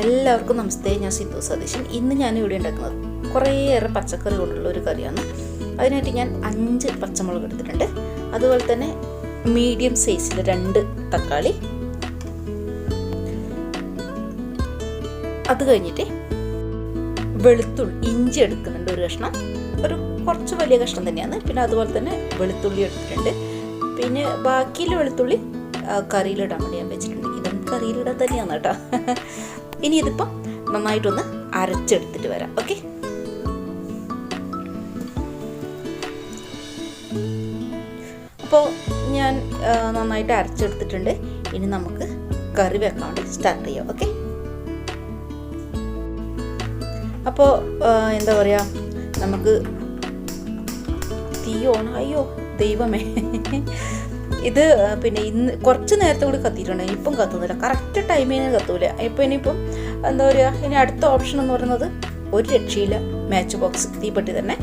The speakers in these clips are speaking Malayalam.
എല്ലാവർക്കും നമസ്തേ. ഞാൻ സിന്ധു സതീശൻ. ഇന്ന് ഞാൻ ഇവിടെ ഉണ്ടാക്കുന്നത് കുറേയേറെ പച്ചക്കറി കൊണ്ടുള്ള ഒരു കറിയാണ്. അതിനായിട്ട് ഞാൻ അഞ്ച് പച്ചമുളക് എടുത്തിട്ടുണ്ട്. അതുപോലെ തന്നെ മീഡിയം സൈസിൽ രണ്ട് തക്കാളി. അത് കഴിഞ്ഞിട്ട് വെളുത്തുള്ളി ഇഞ്ചി എടുക്കുന്നുണ്ട് ഒരു കഷ്ണം. ഒരു കുറച്ച് വലിയ കഷ്ണം തന്നെയാണ്. പിന്നെ അതുപോലെ തന്നെ വെളുത്തുള്ളി എടുത്തിട്ടുണ്ട്. പിന്നെ ബാക്കിയിൽ വെളുത്തുള്ളി കറിയിലിടാൻ വേണ്ടി ഞാൻ വെച്ചിട്ടുണ്ട്. കറിയിലിടാൻ തന്നെയാണ് കേട്ടോ. ഇനി ഇതിപ്പം നന്നായിട്ടൊന്ന് അരച്ചെടുത്തിട്ട് വരാം. ഓക്കെ? അപ്പോൾ ഞാൻ നന്നായിട്ട് അരച്ചെടുത്തിട്ടുണ്ട്. ഇനി നമുക്ക് കറി വെക്കാൻ സ്റ്റാർട്ട് ചെയ്യാം. ഓക്കെ? അപ്പോൾ എന്താ പറയുക നമുക്ക് തീ ഓണായോ ദൈവമേ. ഇത് പിന്നെ ഇന്ന് കുറച്ച് നേരത്തെ കൂടി കത്തിയിട്ടുണ്ട്. ഇപ്പം കത്തുന്നില്ല. കറക്റ്റ് ടൈമിന് കത്തൂല. ഇപ്പം ഇനിയിപ്പം എന്താ പറയുക ഇനി അടുത്ത ഓപ്ഷൻ എന്ന് പറയുന്നത് ഒരു രക്ഷയില്ല. മാച്ച് ബോക്സ് തീപ്പെട്ടി തന്നെ.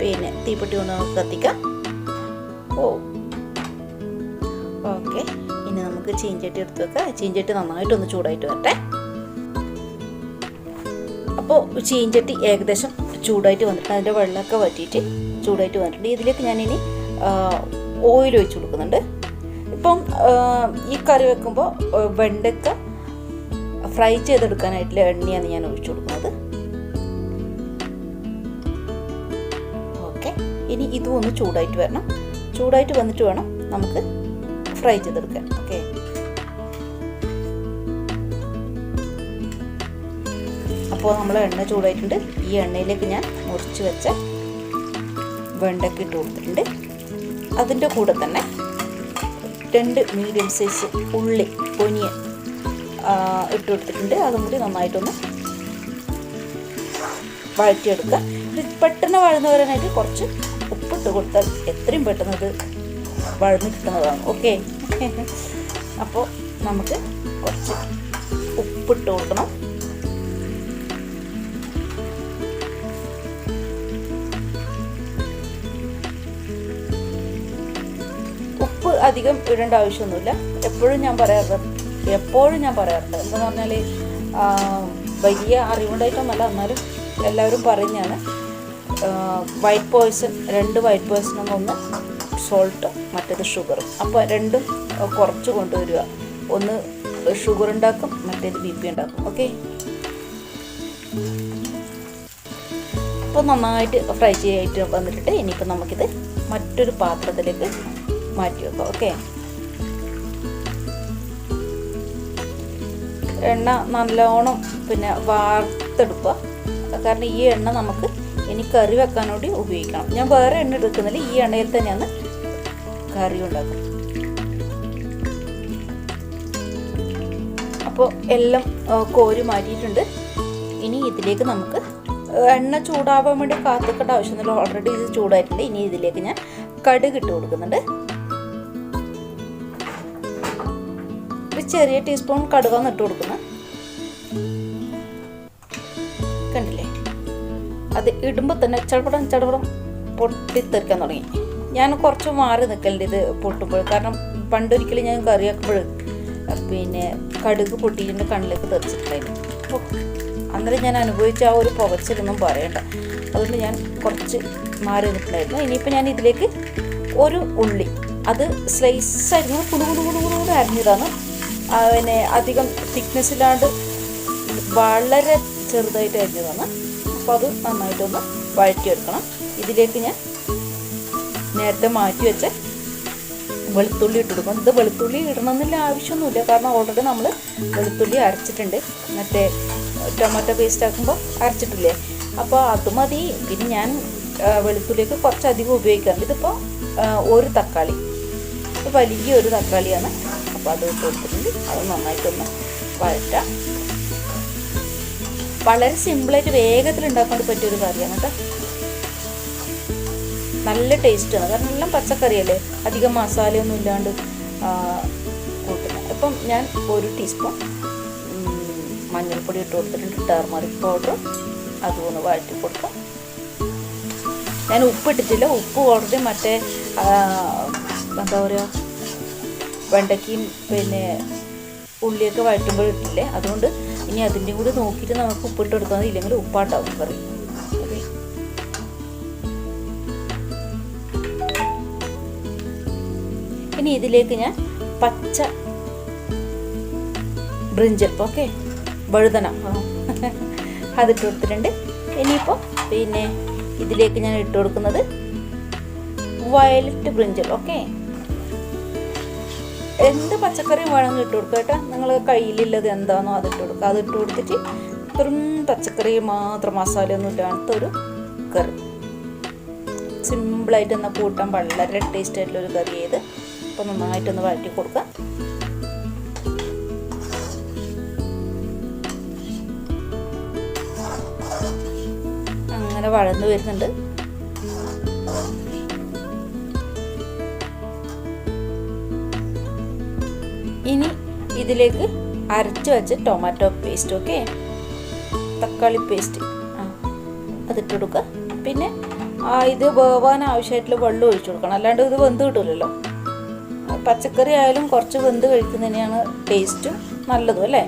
പിന്നെ തീപ്പെട്ടി കൊണ്ട് നമുക്ക് കത്തിക്കാം. ഓ. ഓക്കെ ഇനി നമുക്ക് ചീഞ്ചട്ടി എടുത്ത് വെക്കാം. ചീഞ്ചട്ടി നന്നായിട്ടൊന്ന് ചൂടായിട്ട് വരട്ടെ. അപ്പോൾ ചീഞ്ചട്ടി ഏകദേശം ചൂടായിട്ട് വന്നിട്ടുണ്ട്. അതിന്റെ വെള്ളമൊക്കെ വറ്റിയിട്ട് ചൂടായിട്ട് വന്നിട്ടുണ്ട്. ഇതിലേക്ക് ഞാനിനി ഓയിൽ ഒഴിച്ച് കൊടുക്കുന്നുണ്ട്. ഇപ്പം ഈ കറി വെക്കുമ്പോൾ വെണ്ടയ്ക്ക വെണ്ടക്ക ഫ്രൈ ചെയ്തെടുക്കാനായിട്ടുള്ള എണ്ണയാണ് ഞാൻ ഒഴിച്ചു കൊടുക്കുന്നത്. ഓക്കെ. ഇനി ഇതും ഒന്ന് ചൂടായിട്ട് വരണം. ചൂടായിട്ട് വന്നിട്ട് വേണം നമുക്ക് ഫ്രൈ ചെയ്തെടുക്കാൻ. ഓക്കെ. അപ്പോൾ നമ്മൾ എണ്ണ ചൂടായിട്ടുണ്ട്. ഈ എണ്ണയിലേക്ക് ഞാൻ മുറിച്ച് വെച്ച വെണ്ടയ്ക്ക ഇട്ട് കൊടുത്തിട്ടുണ്ട്. അതിന്റെ കൂടെ തന്നെ രണ്ട് മീഡിയം സൈസ് ഉള്ളി പൊനിയൻ ഇട്ട് കൊടുത്തിട്ടുണ്ട്. അതും കൂടി നന്നായിട്ടൊന്ന് വഴറ്റിയെടുക്കുക. ഇത് പെട്ടെന്ന് വഴന്ന് വരാനായിട്ട് കുറച്ച് ഉപ്പിട്ട് കൊടുത്താൽ എത്രയും പെട്ടെന്ന് ഇത് വഴന്ന് കിട്ടുന്നതാണ്. ഓക്കെ അപ്പോൾ നമുക്ക് കുറച്ച് ഉപ്പിട്ട് കൊടുക്കണം. അധികം ഇടേണ്ട ആവശ്യമൊന്നുമില്ല. എപ്പോഴും ഞാൻ പറയാറുണ്ട്. എപ്പോഴും ഞാൻ പറയാറുണ്ട്. എന്താന്ന് പറഞ്ഞാൽ വലിയ അറിവുണ്ടായിട്ടൊന്നല്ല എന്നാലും എല്ലാവരും പറഞ്ഞാണ് വൈറ്റ് പോയ്സൺ രണ്ട് വൈറ്റ് പോയ്സണും ഒന്ന് സോൾട്ടും മറ്റേത് ഷുഗറും അപ്പോൾ രണ്ടും കുറച്ച് കൊണ്ടുവരിക. ഒന്ന് ഷുഗർ ഉണ്ടാക്കും മറ്റേത് ബി പി ഉണ്ടാക്കും. ഓക്കെ അപ്പോൾ നന്നായിട്ട് ഫ്രൈ ചെയ്യായിട്ട് വന്നിട്ടുണ്ട്. ഇനിയിപ്പോൾ നമുക്കിത് മറ്റൊരു പാത്രത്തിലേക്ക് മാറ്റി വെക്കാം ഓക്കെ എണ്ണ നല്ലോണം പിന്നെ വാർത്തെടുക്കുക. കാരണം ഈ എണ്ണ നമുക്ക് ഇനി കറി വെക്കാൻ വേണ്ടി ഉപയോഗിക്കണം. ഞാൻ വേറെ എണ്ണ എടുക്കുന്നില്ല ഈ എണ്ണയിൽ തന്നെയാണ് കറി ഉണ്ടാക്കുക. അപ്പോൾ എല്ലാം കോരി മാറ്റിയിട്ടുണ്ട്. ഇനി ഇതിലേക്ക് നമുക്ക് എണ്ണ ചൂടാവാൻ വേണ്ടി കാത്തിക്കേണ്ട ആവശ്യമൊന്നുമില്ല. ഓൾറെഡി ഇത് ചൂടായിട്ടുണ്ട്. ഇനി ഇതിലേക്ക് ഞാൻ കടുക് ഇട്ട് കൊടുക്കുന്നുണ്ട്. ഒരു ചെറിയ ടീസ്പൂൺ കടുക ഇട്ട് കൊടുക്കുന്നത് കണ്ടില്ലേ അത് ഇടുമ്പോൾ തന്നെ ചടപടം ചടപടം പൊട്ടിത്തെറിക്കാൻ തുടങ്ങി ഞാൻ കുറച്ച് മാറി നിൽക്കലുണ്ട് ഇത് പൊട്ടുമ്പോൾ കാരണം പണ്ടൊരിക്കലും ഞാൻ കറിയാക്കുമ്പോൾ പിന്നെ കടുക് പൊട്ടിയിട്ട് കണ്ണിലേക്ക് തെറിച്ചിട്ടുണ്ടായിരുന്നു അപ്പോൾ അന്നേരം ഞാൻ അനുഭവിച്ച ആ ഒരു പുകച്ചിലൊന്നും പറയണ്ട അതുകൊണ്ട് ഞാൻ കുറച്ച് മാറി നിൽക്കണമായിരുന്നു ഇനിയിപ്പോൾ ഞാൻ ഇതിലേക്ക് ഒരു ഉള്ളി അത് സ്ലൈസ് ആയിരുന്നു കുണു അരിഞ്ഞതാണ് പിന്നെ അധികം തിക്നെസ് ഇല്ലാണ്ട് വളരെ ചെറുതായിട്ട് അരിഞ്ഞതാണ്. അപ്പോൾ അത് നന്നായിട്ടൊന്ന് വഴറ്റിയെടുക്കണം. ഇതിലേക്ക് ഞാൻ നേരത്തെ മാറ്റി വെച്ച വെളുത്തുള്ളി ഇട്ട് കൊടുക്കും ഇത് വെളുത്തുള്ളി ഇടണമെന്നില്ല ആവശ്യമൊന്നുമില്ല. കാരണം ഓൾറെഡി നമ്മൾ വെളുത്തുള്ളി അരച്ചിട്ടുണ്ട്. മറ്റേ ടൊമാറ്റോ പേസ്റ്റ് ആക്കുമ്പോൾ അരച്ചിട്ടില്ലേ? അപ്പോൾ അത് മതി. പിന്നെ ഞാൻ വെളുത്തുള്ളിയൊക്കെ കുറച്ചധികം ഉപയോഗിക്കാറുണ്ട്. ഇതിപ്പോൾ ഒരു തക്കാളി. വലിയൊരു തക്കാളിയാണ്. അപ്പോൾ അത് കൊടുത്തിട്ടുണ്ട്. അത് നന്നായിട്ടൊന്ന് വഴറ്റാം. വളരെ സിമ്പിളായിട്ട് വേഗത്തിൽ ഉണ്ടാക്കാൻ പറ്റിയൊരു കറിയാണ് കേട്ടോ. നല്ല ടേസ്റ്റാണ് കാരണം എല്ലാം പച്ചക്കറിയല്ലേ? അധികം മസാലയൊന്നും ഇല്ലാണ്ട് കൂട്ടുന്നത് അപ്പം ഞാൻ ഒരു ടീസ്പൂൺ മഞ്ഞൾപ്പൊടി ഇട്ട് കൊടുത്തിട്ടുണ്ട്. ടർമറിക് പൗഡർ അതുമൊന്ന് വഴറ്റി കൊടുക്കാം. ഞാൻ ഉപ്പ് ഇട്ടിട്ടില്ല. ഉപ്പ് ഓൾറെഡി മറ്റേ എന്താ പറയുക വെണ്ടയ്ക്കയും പിന്നെ ഉള്ളിയൊക്കെ വഴറ്റുമ്പോൾ ഇട്ടില്ലേ? അതുകൊണ്ട് ഇനി അതിന്റെ കൂടെ നോക്കിയിട്ട് നമുക്ക് ഉപ്പിട്ട് മതി. ഇല്ലെങ്കിൽ ഉപ്പാട്ടാവും കറി. ഇനി ഇതിലേക്ക് ഞാൻ പച്ച ബ്രിഞ്ചൽ ഓക്കെ? വഴുതന. അത് അതിട്ട് കൊടുത്തിട്ടുണ്ട്. ഇനിയിപ്പോൾ പിന്നെ ഇതിലേക്ക് ഞാൻ ഇട്ട് കൊടുക്കുന്നത് വയലറ്റ് ബ്രിഞ്ചൽ ഓക്കെ? എന്ത് പച്ചക്കറി വേണമെങ്കിൽ ഇട്ട് കൊടുക്കുക കേട്ടോ. നിങ്ങൾ കയ്യിലുള്ളത് എന്താണോ അത് ഇട്ട് കൊടുക്കുക അത് ഇട്ട് കൊടുത്തിട്ട് വെറും പച്ചക്കറി മാത്രം മസാലയൊന്നും ഇല്ലാത്ത ഒരു കറി. സിമ്പിളായിട്ട് എന്നാൽ കൂട്ടാൻ വളരെ ടേസ്റ്റ് ആയിട്ടുള്ള ഒരു കറി ചെയ്ത് അപ്പോൾ നന്നായിട്ടൊന്ന് വഴറ്റി കൊടുക്കുക അങ്ങനെ വഴന്നു വരുന്നുണ്ട്. ഇനി ഇതിലേക്ക് അരച്ച് വെച്ച ടൊമാറ്റോ പേസ്റ്റ് ഓക്കെ തക്കാളി പേസ്റ്റ് ആ അതിട്ട് കൊടുക്കുക. പിന്നെ ഇത് വേവാൻ ആവശ്യമായിട്ടുള്ള വെള്ളം ഒഴിച്ചു കൊടുക്കണം. അല്ലാണ്ട് ഇത് വെന്ത് കിട്ടില്ലല്ലോ പച്ചക്കറി ആയാലും കുറച്ച് വെന്ത് കഴിക്കുന്നതിനെയാണ് ടേസ്റ്റും നല്ലതും അല്ലേ?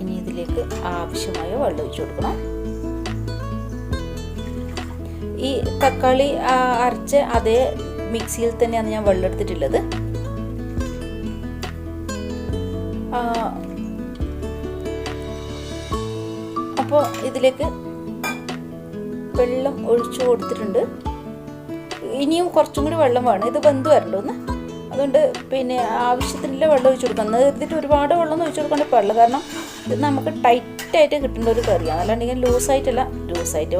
ഇനി ഇതിലേക്ക് ആവശ്യമായ വെള്ളം ഒഴിച്ചു കൊടുക്കണം. ഈ തക്കാളി അരച്ച് അതേ മിക്സിയിൽ തന്നെയാണ് ഞാൻ വെള്ളം എടുത്തിട്ടുള്ളത് അപ്പോൾ ഇതിലേക്ക് വെള്ളം ഒഴിച്ചു കൊടുത്തിട്ടുണ്ട്. ഇനിയും കുറച്ചും കൂടി വെള്ളം വേണം. ഇത് വെന്ത് വരണ്ടോ ഒന്ന് അതുകൊണ്ട് പിന്നെ ആവശ്യത്തിനുള്ള വെള്ളം ഒഴിച്ചു കൊടുക്കണം. എന്നാൽ ഒരുപാട് വെള്ളം ഒഴിച്ചു കൊടുക്കേണ്ട പാടില്ല. കാരണം ഇത് നമുക്ക് ടൈറ്റായിട്ട് കിട്ടേണ്ട ഒരു കറിയാണ്. അല്ലാണ്ടെങ്കിൽ ലൂസായിട്ടല്ല. ലൂസായിട്ട്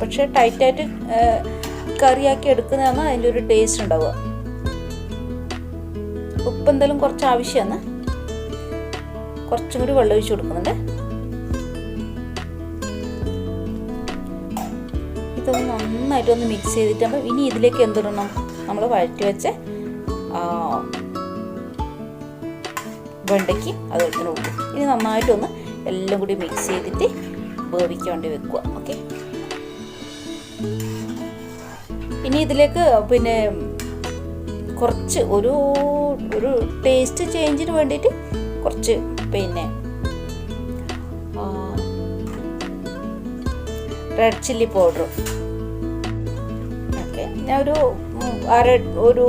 പക്ഷേ ടൈറ്റായിട്ട് കറിയാക്കി എടുക്കുന്നതാണ് അതിന്റെ ഒരു ടേസ്റ്റ് ഉണ്ടാവുക. ഉപ്പ് കുറച്ച് ആവശ്യമാണ്. കുറച്ചും കൂടി വെള്ളം ഒഴിച്ച് കൊടുക്കുന്നുണ്ട്. ഇതൊന്ന് നന്നായിട്ടൊന്ന് മിക്സ് ചെയ്തിട്ടാകുമ്പോൾ ഇനി ഇതിലേക്ക് എന്തിടണം? നമ്മൾ വഴറ്റി വെച്ച വെണ്ടയ്ക്ക് അതുപോലെ തന്നെ ഉള്ളു ഇനി നന്നായിട്ടൊന്ന് എല്ലാം കൂടി മിക്സ് ചെയ്തിട്ട് വേവിക്കാൻ വേണ്ടി വെക്കുക. ഓക്കെ ഇനി ഇതിലേക്ക് പിന്നെ കുറച്ച് ഒരു ഒരു ടേസ്റ്റ് ചേഞ്ചിന് വേണ്ടിയിട്ട് കുറച്ച് പിന്നെ റെഡ് ചില്ലി പൗഡർ ഓക്കെ ഞാൻ ഒരു അര ഒരു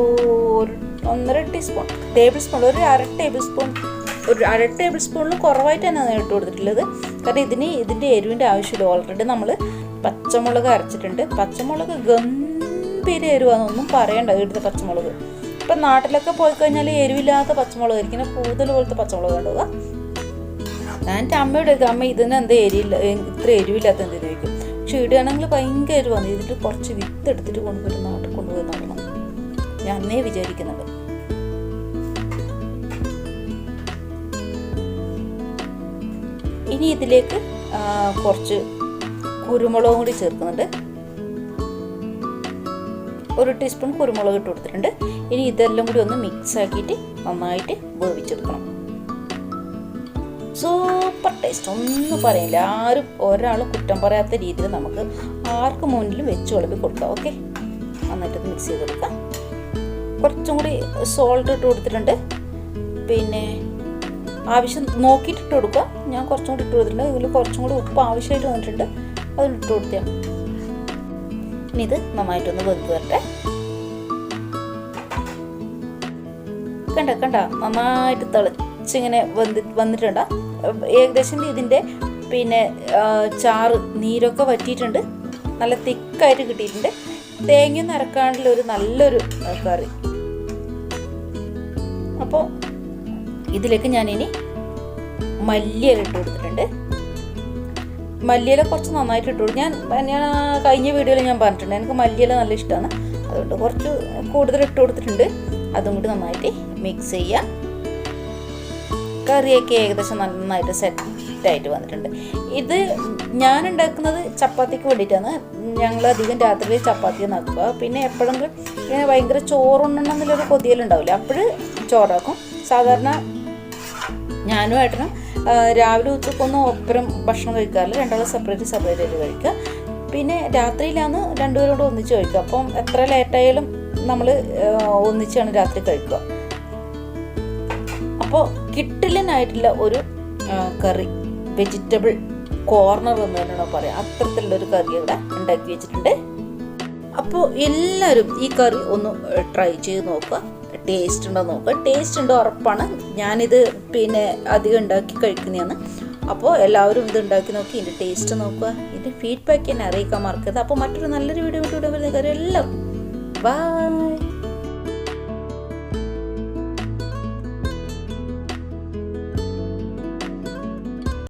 ഒന്നര ടീസ്പൂൺ ടേബിൾ സ്പൂൺ ഒരു അര ടേബിൾ സ്പൂൺ ഒരു അര ടേബിൾ സ്പൂണിൽ കുറവായിട്ട് തന്നെയാണ് ഇട്ട് കൊടുത്തിട്ടുള്ളത്. കാരണം ഇതിന് ഇതിന്റെ എരിവിന്റെ ആവശ്യമില്ല. ഓൾറെഡി നമ്മൾ പച്ചമുളക് അരച്ചിട്ടുണ്ട്. പച്ചമുളക് ഗംഭീര എരിവാണെന്നൊന്നും പറയണ്ട ഇവിടുത്തെ പച്ചമുളക്. ഇപ്പം നാട്ടിലൊക്കെ പോയി കഴിഞ്ഞാൽ എരിവില്ലാത്ത പച്ചമുളക് ഇങ്ങനെ കൂടുതൽ പോലത്തെ പച്ചമുളക് ഉണ്ടാവുക ഞാൻ എന്റെ അമ്മയുടെ ഇത് അമ്മ ഇതിന് എന്താ എരിയില്ല ഇത്ര എരിവില്ലാത്ത എന്ത് ചോദിക്കും? പക്ഷെ ഇടുകയാണെങ്കിൽ ഭയങ്കര എരിവാണ്. ഇതിന്റെ കുറച്ച് വിത്ത് എടുത്തിട്ട് കൊണ്ടുപോയി നാട്ടിൽ കൊണ്ടുപോയി നടണം. ഞാൻ അന്നേ വിചാരിക്കുന്നുണ്ട്. ഇനി ഇതിലേക്ക് കുറച്ച് കുരുമുളകും കൂടി ചേർക്കുന്നുണ്ട്. ഒരു ടീസ്പൂൺ കുരുമുളക് ഇട്ട് കൊടുത്തിട്ടുണ്ട്. ഇനി ഇതെല്ലാം കൂടി ഒന്ന് മിക്സ് ആക്കിയിട്ട് നന്നായിട്ട് വേവിച്ചെടുക്കണം. സൂപ്പർ ടേസ്റ്റ് ഒന്നും പറയില്ല. ആരും ഒരാളും കുറ്റം പറയാത്ത രീതിയിൽ നമുക്ക് ആർക്ക് മുന്നിലും വെച്ച് വിളമ്പി കൊടുക്കാം. ഓക്കെ നന്നായിട്ട് മിക്സ് ചെയ്ത് കൊടുക്കാം കുറച്ചും കൂടി സോൾട്ട് ഇട്ട് കൊടുത്തിട്ടുണ്ട്. പിന്നെ ആവശ്യം നോക്കിയിട്ട് ഇട്ട് കൊടുക്കുക ഞാൻ കുറച്ചും കൂടി ഇട്ട് കൊടുത്തിട്ടുണ്ട് ഇതിൽ കുറച്ചും കൂടി ഉപ്പ് ആവശ്യമായിട്ട് വന്നിട്ടുണ്ട്. അതിൽ ഇട്ട് കൊടുത്താൽ ഇനി ഇത് നന്നായിട്ടൊന്ന് വെന്ത് വരട്ടെ. കണ്ട കണ്ട? നന്നായിട്ട് തിളച്ചിങ്ങനെ വന്നി വന്നിട്ടുണ്ട്. ഏകദേശം ഇതിന്റെ പിന്നെ ചാറ് നീരൊക്കെ വറ്റിയിട്ടുണ്ട്. നല്ല തിക്കായിട്ട് കിട്ടിയിട്ടുണ്ട്. തേങ്ങ അരക്കാണ്ടുള്ള ഒരു നല്ലൊരു കറി. അപ്പോൾ ഇതിലേക്ക് ഞാനിനി മല്ലിയില ഇട്ട് കൊടുത്തിട്ടുണ്ട്. മല്ലിയില കുറച്ച് നന്നായിട്ട് ഇട്ട് ഞാൻ ഞാൻ കഴിഞ്ഞ വീഡിയോയിൽ ഞാൻ പറഞ്ഞിട്ടുണ്ട്. എനിക്ക് മല്ലിയില നല്ല ഇഷ്ടമാണ് അതുകൊണ്ട് കുറച്ച് കൂടുതൽ ഇട്ട് കൊടുത്തിട്ടുണ്ട്. അതും കൂടി നന്നായിട്ട് മിക്സ് ചെയ്യാം. കറിയൊക്കെ ഏകദേശം നന്നായിട്ട് സെറ്റായിട്ട് വന്നിട്ടുണ്ട്. ഇത് ഞാൻ ഉണ്ടാക്കുന്നത് ചപ്പാത്തിക്ക് വേണ്ടിയിട്ടാണ്. ഞങ്ങൾ അധികം രാത്രി ചപ്പാത്തി നടക്കുക പിന്നെ എപ്പോഴെങ്കിലും ഇങ്ങനെ ഭയങ്കര ചോറുണ്ണണം എന്നുള്ളൊരു കൊതിയലുണ്ടാവില്ല. അപ്പോൾ ചോറാക്കും. സാധാരണ ഞാനും ഏട്ടനും രാവിലെ ഉച്ചക്കൊന്നും ഒപ്പരം ഭക്ഷണം കഴിക്കാറില്ല. രണ്ടാളും സെപ്പറേറ്റ് സെപ്പറേറ്റ് ആയിട്ട് കഴിക്കുക. പിന്നെ രാത്രിയിലാണ് രണ്ടുപേരോട് ഒന്നിച്ച് കഴിക്കുക. അപ്പം എത്ര ലേറ്റായാലും നമ്മൾ ഒന്നിച്ചാണ് രാത്രി കഴിക്കുക. അപ്പോൾ കിട്ടില്ലനായിട്ടുള്ള ഒരു കറി വെജിറ്റബിൾ കോർണർ എന്ന് തന്നെയാണോ പറയാം. അത്തരത്തിലുള്ള ഒരു കറി ഇവിടെ ഉണ്ടാക്കി വെച്ചിട്ടുണ്ട്. അപ്പോൾ എല്ലാവരും ഈ കറി ഒന്ന് ട്രൈ ചെയ്ത് നോക്കുക. ടേസ്റ്റ് ഉണ്ടോ നോക്കുക ടേസ്റ്റ് ഉണ്ടോ ഉറപ്പാണ്. ഞാനിത് പിന്നെ അധികം ഉണ്ടാക്കി കഴിക്കുന്നതാണ്. അപ്പോൾ എല്ലാവരും ഇത് ഉണ്ടാക്കി നോക്കി ഇതിന്റെ ടേസ്റ്റ് നോക്കുക. ഇതിന്റെ ഫീഡ്ബാക്ക് എന്നെ അറിയിക്കാൻ മറക്കരുത്. അപ്പോൾ മറ്റൊരു നല്ലൊരു വീഡിയോ വീഡിയോ വരുന്ന കാര്യം എല്ലാം ബൈ